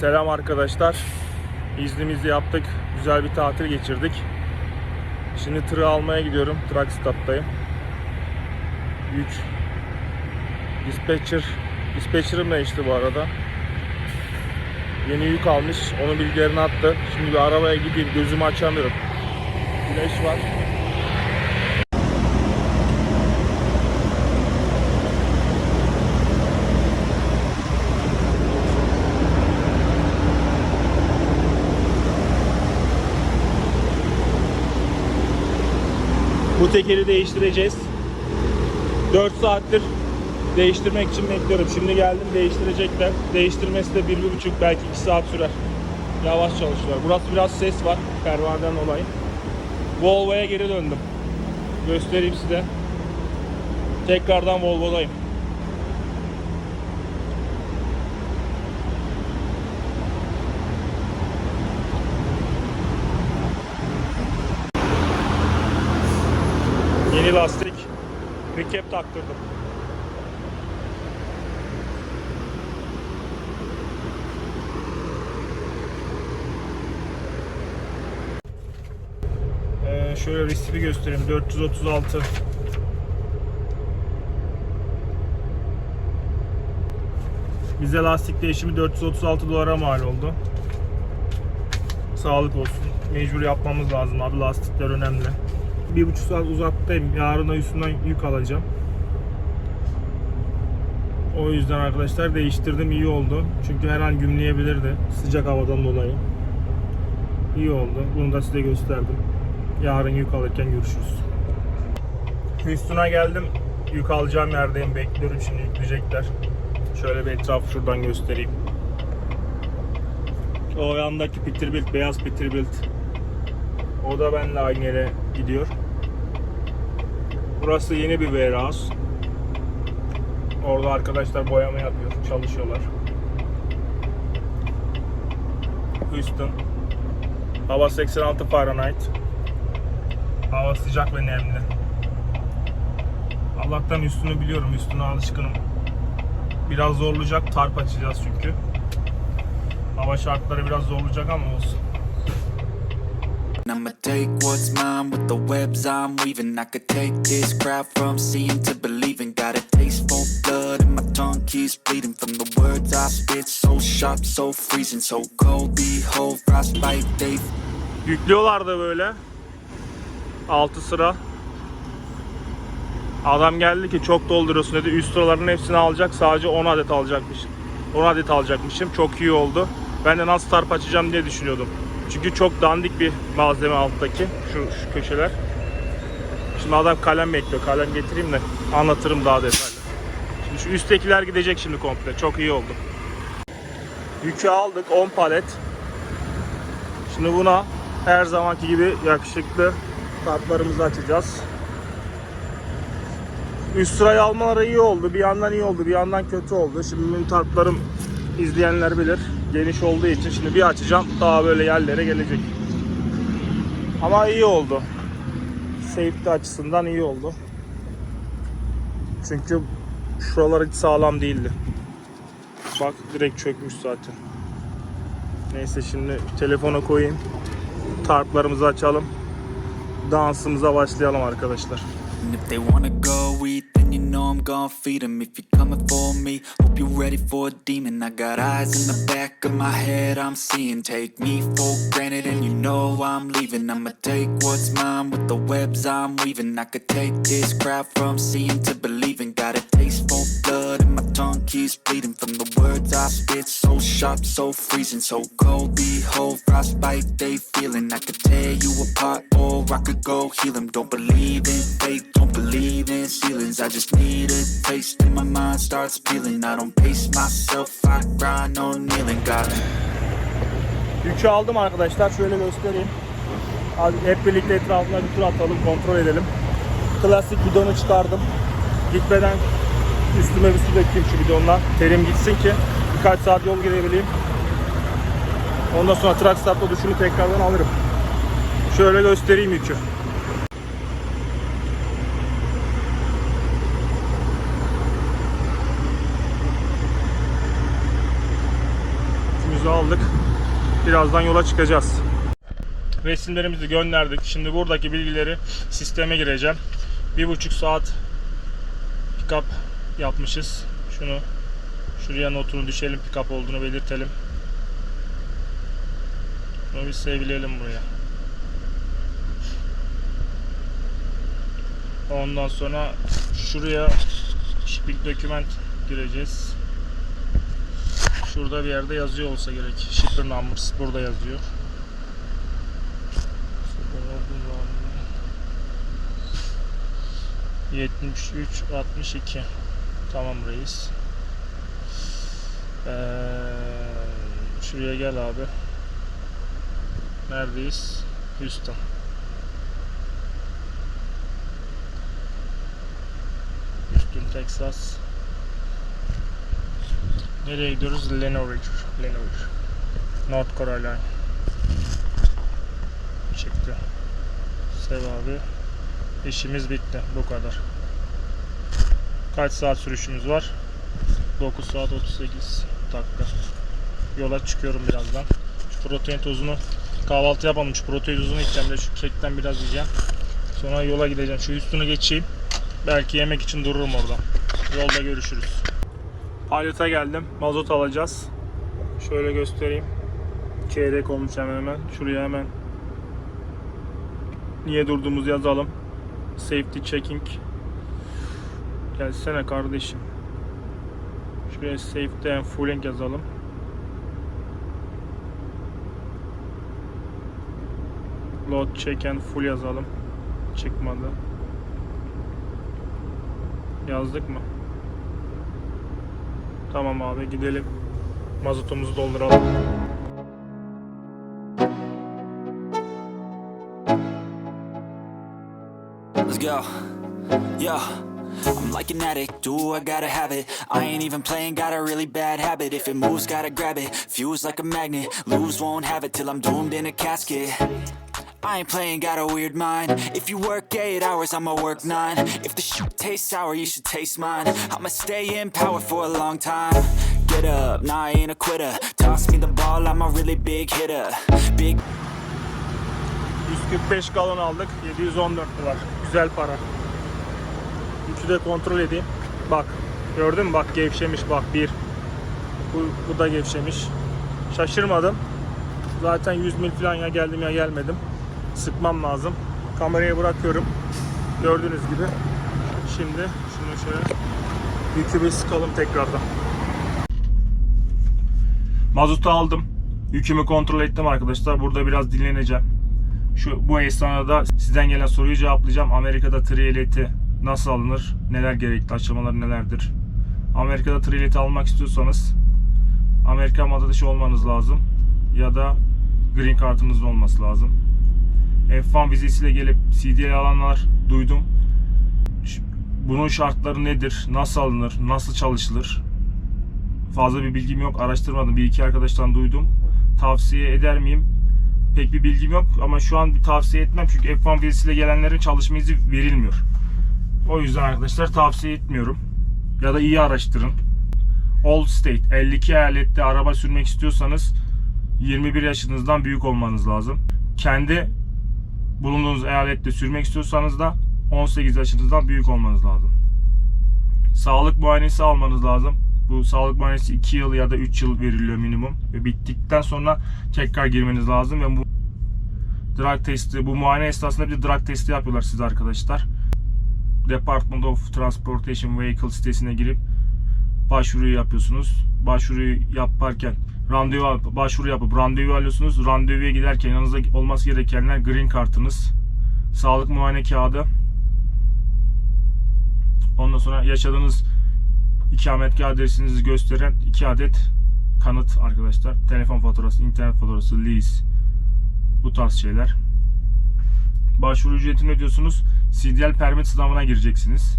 Selam arkadaşlar. İznimizi yaptık. Güzel bir tatil geçirdik. Şimdi tırı almaya gidiyorum. Truck stop'tayım. Yük. Dispatcher. Dispatcher'ım değişti bu arada. Yeni yük almış. Onun bilgilerini attı. Şimdi bir arabaya gideyim. Gözümü açamıyorum. Güneş var. Bu tekeri değiştireceğiz. 4 saattir değiştirmek için bekliyorum. Şimdi geldim değiştirecekler. Değiştirmesi de 1-1,5 belki 2 saat sürer. Yavaş çalışıyorlar. Burası biraz ses var pervaneden dolayı. Volvo'ya geri döndüm. Göstereyim size. Tekrardan Volvo'dayım. Yeni lastik. Recap taktırdım. Ee, şöyle resipi göstereyim. 436. Bize lastik değişimi 436 dolara mal oldu. Sağlık olsun. Mecbur yapmamız lazım abi. Lastikler önemli. Bir buçuk saat uzaktayım. Yarına üstünden yük alacağım. O yüzden arkadaşlar değiştirdim iyi oldu. Çünkü her an gümleyebilirdi sıcak havadan dolayı. İyi oldu. Bunu da size gösterdim. Yarın yük alırken görüşürüz. Houston'a geldim. Yük alacağım yerdeyim. Bekliyorum şimdi yükleyecekler. Şöyle bir etrafı şuradan göstereyim. O yandaki Peterbilt, beyaz Peterbilt. O da benimle aynı yere gidiyor. Burası yeni bir warehouse. Orada arkadaşlar boyama yapıyor, çalışıyorlar. Houston. Hava 86 Fahrenheit. Hava sıcak ve nemli. Allah'tan üstünü biliyorum, üstüne alışkınım. Biraz zorlayacak, tarp açacağız çünkü. Hava şartları biraz zorlayacak ama olsun. I'ma take what's mine with the webs I'm weaving. I could take this crowd from seeing to believing. Got a taste for blood and my tongue keeps bleeding from the words I spit. So sharp, so freezing, so cold. Behold, frostbite, they Yüklüyorlar da böyle. 6 sıra. Adam geldi ki çok dolduruyorsun dedi. Üst sıraların hepsini alacak. Sadece 10 adet alacakmış. 10 adet alacakmışım. Çok iyi oldu. Ben de nasıl tarp açacağım diye düşünüyordum. Çünkü çok dandik bir malzeme alttaki. Şu, şu köşeler. Şimdi adam kalem bekliyor. Kalem getireyim de anlatırım daha detaylı. Şimdi şu üsttekiler gidecek şimdi komple. Çok iyi oldu. Yükü aldık. 10 palet. Şimdi buna her zamanki gibi yakışıklı tartlarımızı açacağız. Üst sırayı almaları iyi oldu. Bir yandan iyi oldu, bir yandan kötü oldu. Şimdi benim tartlarım izleyenler bilir. Geniş olduğu için şimdi bir açacağım. Daha böyle yerlere gelecek. Ama iyi oldu. Safety açısından iyi oldu. Çünkü şuralar hiç sağlam değildi. Bak direkt çökmüş zaten. Neyse şimdi telefona koyayım. Tarplarımızı açalım. Dansımıza başlayalım arkadaşlar. And if they wanna go eat, then you know I'm gonna feed 'em. If you're coming for me, hope you're ready for a demon. I got eyes in the back of my head, I'm seeing. Take me for granted, and you know I'm leaving. I'ma take what's mine with the webs I'm weaving. I could take this crowd from seeing to believing. Got a taste for blood, and my tongue keeps bleeding from the words I. So sharp, so freezing, so cold. Behold, frostbite, they feeling. I could tear you apart, or I could go heal 'em. Don't believe in fate, don't believe in ceilings. I just need a taste, and my mind starts peeling. I don't pace myself, I grind on kneeling. Got Yükü aldım arkadaşlar. Şöyle göstereyim. Hep birlikte etrafına bir tur atalım, kontrol edelim. Klasik bidonu çıkardım. Gitmeden üstüme bir su dökeyim şu bidonla. Terim gitsin ki birkaç saat yol gidebileyim. Ondan sonra truck startla duşunu tekrardan alırım. Şöyle göstereyim yükü. Sürücümüzü aldık. Birazdan yola çıkacağız. Resimlerimizi gönderdik. Şimdi buradaki bilgileri sisteme gireceğim. Bir buçuk saat pick-up yapmışız. Şunu şuraya notunu düşelim pick-up olduğunu belirtelim. Bunu bir sevleyelim buraya. Ondan sonra şuraya shipping document gireceğiz. Şurada bir yerde yazıyor olsa gerek. Shipper numbers burada yazıyor. 73 62 Tamam reis. Ee, şuraya gel abi. Neredeyiz? Houston. Houston, Texas. Nereye gidiyoruz? Lenoir. Lenoir. North Carolina. Çıktı. Sev abi. İşimiz bitti. Bu kadar. Kaç saat sürüşümüz var? 9 saat 38 dakika. Yola çıkıyorum birazdan. Şu protein tozunu kahvaltı yapmamış. Protein tozunu içeceğim de şu kekten biraz yiyeceğim. Sonra yola gideceğim. Şu üstünü geçeyim. Belki yemek için dururum orada. Yolda görüşürüz. Pilot'a geldim. Mazot alacağız. Şöyle göstereyim. Çeyrek olmuş hemen hemen. Şuraya hemen niye durduğumuzu yazalım. Safety checking. Gelsene kardeşim. Şuraya safety and fueling yazalım. Load and full yazalım. Çıkmadı. Yazdık mı? Tamam abi gidelim. Mazotumuzu dolduralım. Let's go. Yo. I'm like an addict, do I gotta have it? I ain't even playing, got a really bad habit. If it moves, gotta grab it, fuse like a magnet Lose, won't have it till I'm doomed in a casket. I ain't playing, got a weird mind. If you work 8 hours, I'ma work 9 If the shoot tastes sour, you should taste mine. I'ma stay in power for a long time. Get up, nah I ain't a quitter. Toss me the ball, I'm a really big hitter. Big 145 galon aldık. 714 dolar. Güzel para. Yükü de kontrol edeyim. Bak. Gördün mü? Bak gevşemiş. Bak bir. Bu, bu da gevşemiş. Şaşırmadım. Zaten 100 mil falan ya geldim ya gelmedim. Sıkmam lazım. Kamerayı bırakıyorum. Gördüğünüz gibi. Şimdi şunu şöyle yükü bir sıkalım tekrardan. Mazotu aldım. Yükümü kontrol ettim arkadaşlar. Burada biraz dinleneceğim. Şu bu esnada sizden gelen soruyu cevaplayacağım. Amerika'da ehliyeti nasıl alınır? Neler gerekli? Aşamaları nelerdir? Amerika'da tır ehliyeti almak istiyorsanız Amerikan vatandaşı olmanız lazım ya da green kartınızın olması lazım. F1 vizesiyle gelip CDL alanlar duydum. Bunun şartları nedir? Nasıl alınır? Nasıl çalışılır? Fazla bir bilgim yok. Araştırmadım. Bir iki arkadaştan duydum. Tavsiye eder miyim? pek bir bilgim yok ama şu an bir tavsiye etmem çünkü F1 vizesiyle gelenlerin çalışma izni verilmiyor. O yüzden arkadaşlar tavsiye etmiyorum. Ya da iyi araştırın. All State 52 eyalette araba sürmek istiyorsanız 21 yaşınızdan büyük olmanız lazım. Kendi bulunduğunuz eyalette sürmek istiyorsanız da 18 yaşınızdan büyük olmanız lazım. Sağlık muayenesi almanız lazım. Bu sağlık muayenesi 2 yıl ya da 3 yıl veriliyor minimum. Ve bittikten sonra tekrar girmeniz lazım ve bu drug testi, bu muayene esnasında bir drug testi yapıyorlar size arkadaşlar. Department of Transportation Vehicle sitesine girip başvuruyu yapıyorsunuz. Başvuruyu yaparken randevu başvuru yapıp randevu alıyorsunuz. Randevuya giderken yanınızda olması gerekenler green kartınız, sağlık muayene kağıdı, ondan sonra yaşadığınız ikametgah adresinizi gösteren iki adet kanıt arkadaşlar. Telefon faturası, internet faturası, lease bu tarz şeyler. Başvuru ücretini ödüyorsunuz. CDL permit sınavına gireceksiniz.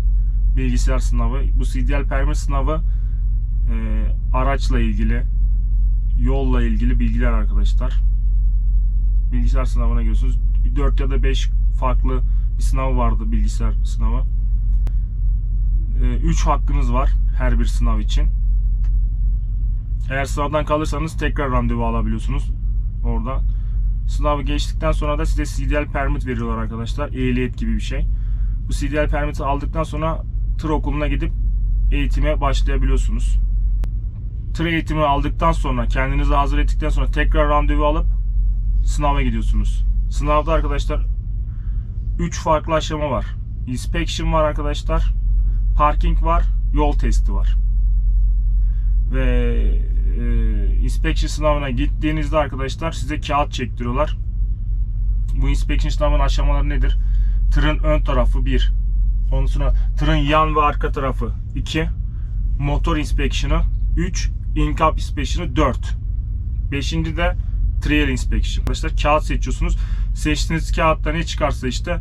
Bilgisayar sınavı. Bu CDL permit sınavı e, araçla ilgili, yolla ilgili bilgiler arkadaşlar. Bilgisayar sınavına giriyorsunuz. 4 ya da 5 farklı bir sınav vardı bilgisayar sınavı. 3 hakkınız var her bir sınav için. Eğer sınavdan kalırsanız tekrar randevu alabiliyorsunuz orada. Sınavı geçtikten sonra da size CDL permit veriyorlar arkadaşlar. Ehliyet gibi bir şey. Bu CDL permiti aldıktan sonra tır okuluna gidip eğitime başlayabiliyorsunuz. Tır eğitimi aldıktan sonra kendinizi hazır ettikten sonra tekrar randevu alıp sınava gidiyorsunuz. Sınavda arkadaşlar 3 farklı aşama var. Inspection var arkadaşlar. Parking var. Yol testi var. Ve e, inspection sınavına gittiğinizde arkadaşlar size kağıt çektiriyorlar. Bu inspection sınavının aşamaları nedir? Tırın ön tarafı 1. Ondan sonra tırın yan ve arka tarafı 2. Motor inspection'ı 3. In-cab inspection'ı 4. Beşinci de trail inspection. Arkadaşlar kağıt seçiyorsunuz. Seçtiğiniz kağıtta ne çıkarsa işte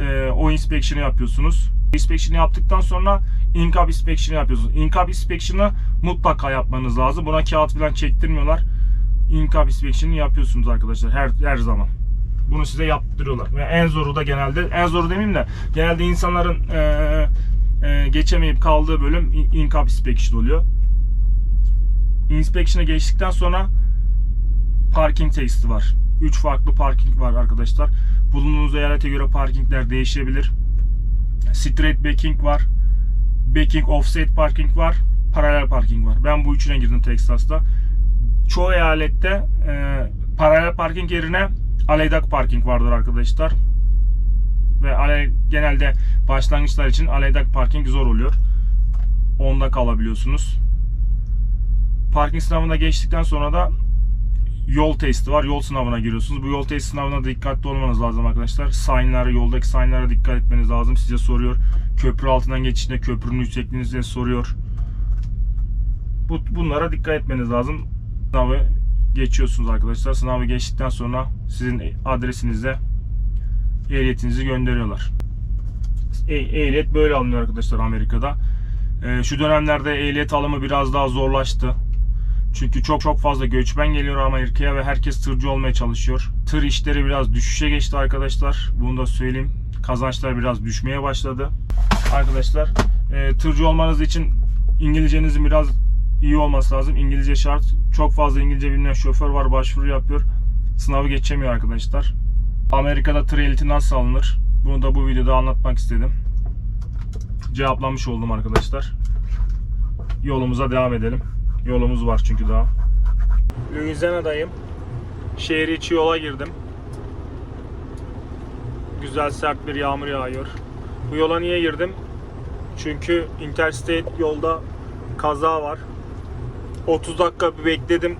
e, o inspection'ı yapıyorsunuz. Inspection'ı yaptıktan sonra in-cab yapıyorsunuz. In-cab inspection'ı mutlaka yapmanız lazım. Buna kağıt falan çektirmiyorlar. In-cab inspection'ı yapıyorsunuz arkadaşlar her her zaman. Bunu size yaptırıyorlar. Ve en zoru da genelde, en zoru demeyeyim de genelde insanların e, e, geçemeyip kaldığı bölüm in- in-cab inspection oluyor. Inspection'a geçtikten sonra parking testi var. 3 farklı parking var arkadaşlar. Bulunduğunuz eyalete göre parkingler değişebilir. Straight backing var. Backing offset parking var. Paralel parking var. Ben bu üçüne girdim Texas'ta. Çoğu eyalette e, paralel parking yerine aleydak parking vardır arkadaşlar. Ve ale, genelde başlangıçlar için aleydak parking zor oluyor. Onda kalabiliyorsunuz. Parking sınavına geçtikten sonra da yol testi var. Yol sınavına giriyorsunuz. Bu yol testi sınavına dikkatli olmanız lazım arkadaşlar. Sign'lara, yoldaki sign'lara dikkat etmeniz lazım. Size soruyor. Köprü altından geçişinde köprünün yüksekliğini size soruyor. Bu, bunlara dikkat etmeniz lazım. Sınavı geçiyorsunuz arkadaşlar. Sınavı geçtikten sonra sizin adresinizde ehliyetinizi gönderiyorlar. E, ehliyet böyle alınıyor arkadaşlar Amerika'da. Ee, şu dönemlerde ehliyet alımı biraz daha zorlaştı. Çünkü çok çok fazla göçmen geliyor Amerika'ya ve herkes tırcı olmaya çalışıyor. Tır işleri biraz düşüşe geçti arkadaşlar. Bunu da söyleyeyim. Kazançlar biraz düşmeye başladı. Arkadaşlar e, tırcı olmanız için İngilizcenizin biraz iyi olması lazım. İngilizce şart. Çok fazla İngilizce bilmeyen şoför var başvuru yapıyor. Sınavı geçemiyor arkadaşlar. Amerika'da tır ehliyeti nasıl alınır? Bunu da bu videoda anlatmak istedim. Cevaplamış oldum arkadaşlar. Yolumuza devam edelim. Yolumuz var çünkü daha. Louisiana'dayım. Şehir içi yola girdim. Güzel sert bir yağmur yağıyor. Bu yola niye girdim? Çünkü Interstate yolda kaza var. 30 dakika bir bekledim.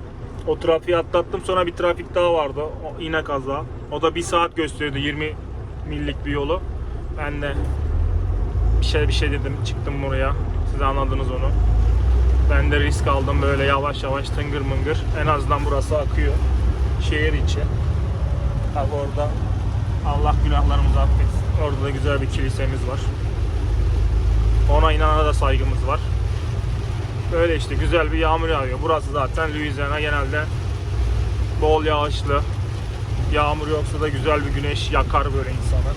O trafiği atlattım. Sonra bir trafik daha vardı. O, yine kaza. O da bir saat gösteriyordu 20 millik bir yolu. Ben de bir şey bir şey dedim. Çıktım buraya. Siz anladınız onu. Ben de risk aldım böyle yavaş yavaş tıngır mıngır. En azından burası akıyor. Şehir içi. Tabi orada Allah günahlarımızı affetsin. Orada da güzel bir kilisemiz var. Ona inanana da saygımız var. Böyle işte güzel bir yağmur yağıyor. Burası zaten Louisiana genelde bol yağışlı. Yağmur yoksa da güzel bir güneş yakar böyle insanı.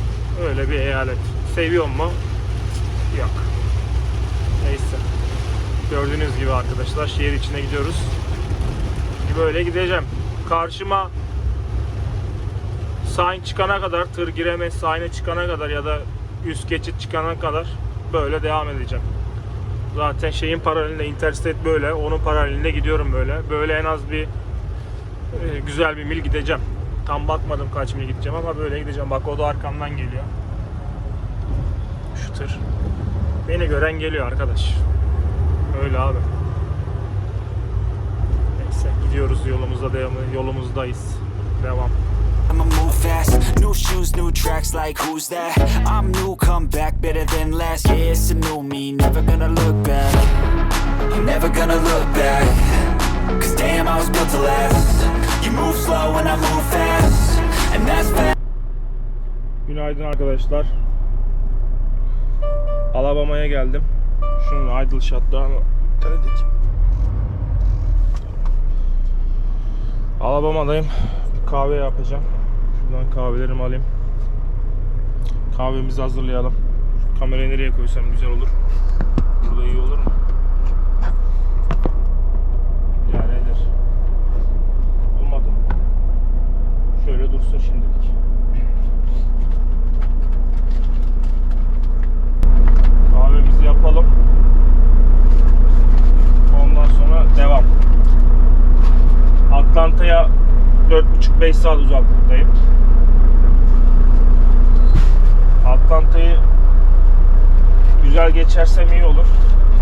Öyle bir eyalet. Seviyor mu? Yok. Gördüğünüz gibi arkadaşlar şehir içine gidiyoruz. Böyle gideceğim. Karşıma sign çıkana kadar, tır giremez sign'e çıkana kadar ya da üst geçit çıkana kadar böyle devam edeceğim. Zaten şeyin paralelinde Interstate böyle, onun paralelinde gidiyorum böyle. Böyle en az bir e, güzel bir mil gideceğim. Tam bakmadım kaç mil gideceğim ama böyle gideceğim. Bak o da arkamdan geliyor. Şu tır. Beni gören geliyor arkadaş. Öyle abi. Neyse gidiyoruz yolumuzda devam yolumuzdayız. Devam. I'ma move fast, new shoes, new tracks, like who's that? I'm new, come back better than last. Yeah, it's a new me, never gonna look back. I'm never gonna look back. Cause damn, I was built to last. You move slow and I move fast, and that's fast. Günaydın arkadaşlar. Alabama'ya geldim. Şunun idle shot'tan denedik. Alabama'dayım. Kahve yapacağım. Şuradan kahvelerimi alayım. Kahvemizi hazırlayalım. Şu kamerayı nereye koysam güzel olur. Burada iyi olur mu? Yani nedir? Olmadı. Şöyle dursun şimdilik. 4,5-5 saat uzaklıktayım. Atlanta'yı güzel geçersem iyi olur.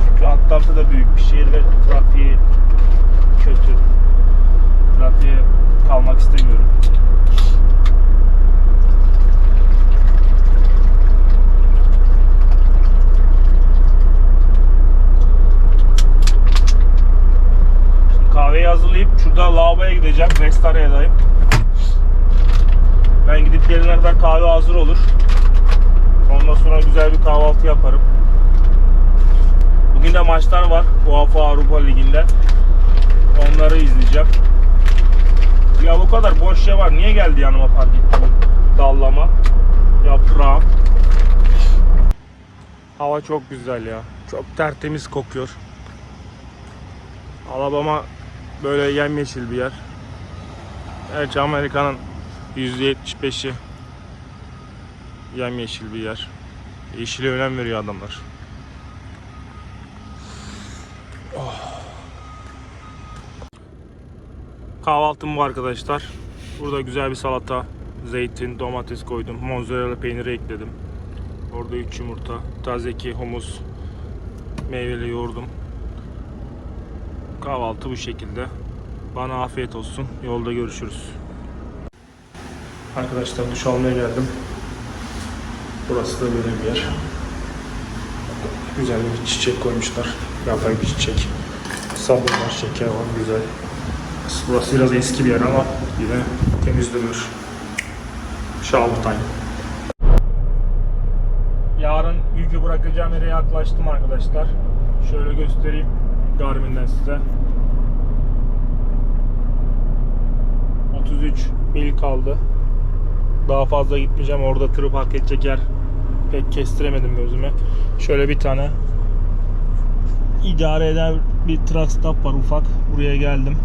Çünkü Atlanta da büyük bir şehir ve trafiği kötü. Trafiğe kalmak istemiyorum. Şimdi kahveyi hazırlayıp şurada lavaboya gideceğim. Restarya'dayım. Ben gidip gelene kadar kahve hazır olur. Ondan sonra güzel bir kahvaltı yaparım. Bugün de maçlar var UEFA Avrupa Ligi'nde. Onları izleyeceğim. Ya bu kadar boş şey var. Niye geldi yanıma park etti dallama? Yaprağım. Hava çok güzel ya. Çok tertemiz kokuyor. Alabama böyle yemyeşil bir yer. Gerçi Amerika'nın %75'i yemyeşil bir yer. Yeşile önem veriyor adamlar. Kahvaltım bu arkadaşlar. Burada güzel bir salata, zeytin, domates koydum. Mozzarella peyniri ekledim. Orada 3 yumurta, tazeki, humus, meyveli yoğurdum. Kahvaltı bu şekilde. Bana afiyet olsun. Yolda görüşürüz. Arkadaşlar duş almaya geldim. Burası da böyle bir yer. Güzel bir çiçek koymuşlar. Yapay bir çiçek. Sabun var, şeker var, güzel. Burası biraz eski bir yer ama yine temiz duruyor. Şaltay. Yarın yükü bırakacağım yere yaklaştım arkadaşlar. Şöyle göstereyim Garmin'den size. 33 mil kaldı. Daha fazla gitmeyeceğim. Orada tırı park edecek yer pek kestiremedim gözüme. Şöyle bir tane idare eden bir truck stop var ufak. Buraya geldim.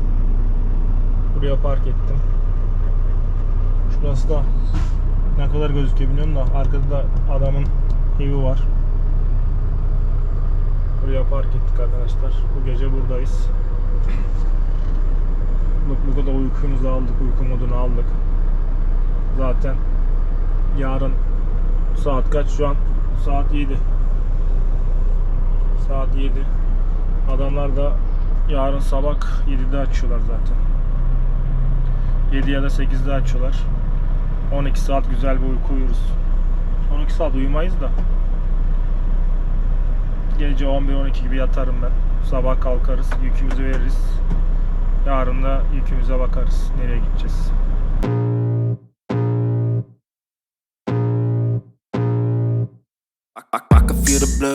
Buraya park ettim. Şurası da ne kadar gözüküyor bilmiyorum da arkada da adamın evi var. Buraya park ettik arkadaşlar. Bu gece buradayız. Bu kadar uykumuzu aldık, uyku modunu aldık. Zaten yarın saat kaç şu an? Saat 7. Saat 7. Adamlar da yarın sabah 7'de açıyorlar zaten. 7 ya da 8'de açıyorlar. 12 saat güzel bir uyku uyuruz. 12 saat uyumayız da. Gece 11-12 gibi yatarım ben. Sabah kalkarız, yükümüzü veririz. Yarın da yükümüze bakarız. Nereye gideceğiz?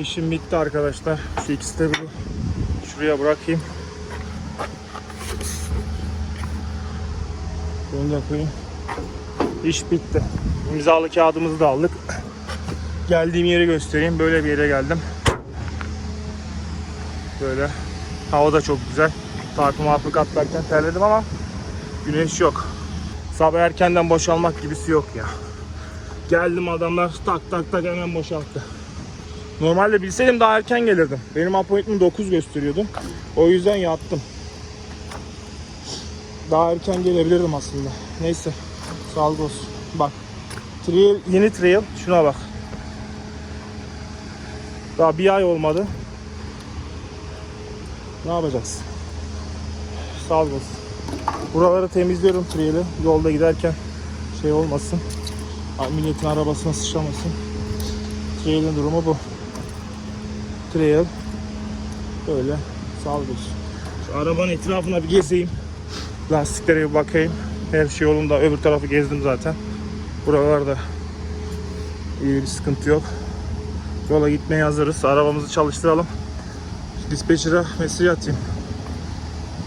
İşim bitti arkadaşlar. Şu ikisi de. Şuraya bırakayım. Bunu da koyayım. İş bitti. İmzalı kağıdımızı da aldık. Geldiğim yeri göstereyim. Böyle bir yere geldim. Böyle. Hava da çok güzel. Tarpı marpı atlarken terledim ama güneş yok. Sabah erkenden boşalmak gibisi yok ya. Geldim adamlar tak tak tak hemen boşalttı. Normalde bilseydim daha erken gelirdim. Benim appointment 9 gösteriyordu. O yüzden yattım. Daha erken gelebilirdim aslında. Neyse. Sağlık olsun. Bak. Trail, yeni trail. Şuna bak. Daha bir ay olmadı. Ne yapacağız? Sağlık olsun. Buraları temizliyorum trail'i. Yolda giderken şey olmasın. Milletin arabasına sıçramasın. Trail'in durumu bu trail. Böyle olsun. Şu arabanın etrafına bir gezeyim. Lastiklere bir bakayım. Her şey yolunda. Öbür tarafı gezdim zaten. Buralarda iyi bir sıkıntı yok. Yola gitmeye hazırız. Arabamızı çalıştıralım. Dispatcher'a mesaj atayım.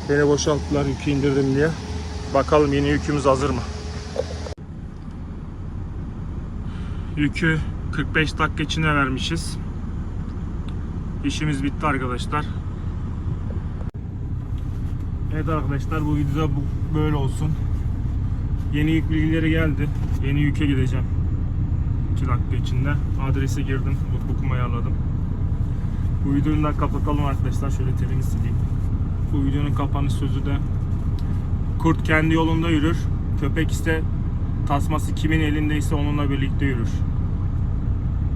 Beni boşalttılar yükü indirdim diye. Bakalım yeni yükümüz hazır mı? Yükü 45 dakika içine vermişiz. İşimiz bitti arkadaşlar. Evet arkadaşlar bu videoda bu böyle olsun. Yeni yük bilgileri geldi. Yeni yüke gideceğim. 2 dakika içinde. Adrese girdim. Notebook'umu ayarladım. Bu videoyu da kapatalım arkadaşlar. Şöyle telini sileyim. Bu videonun kapanış sözü de Kurt kendi yolunda yürür. Köpek ise tasması kimin elindeyse onunla birlikte yürür.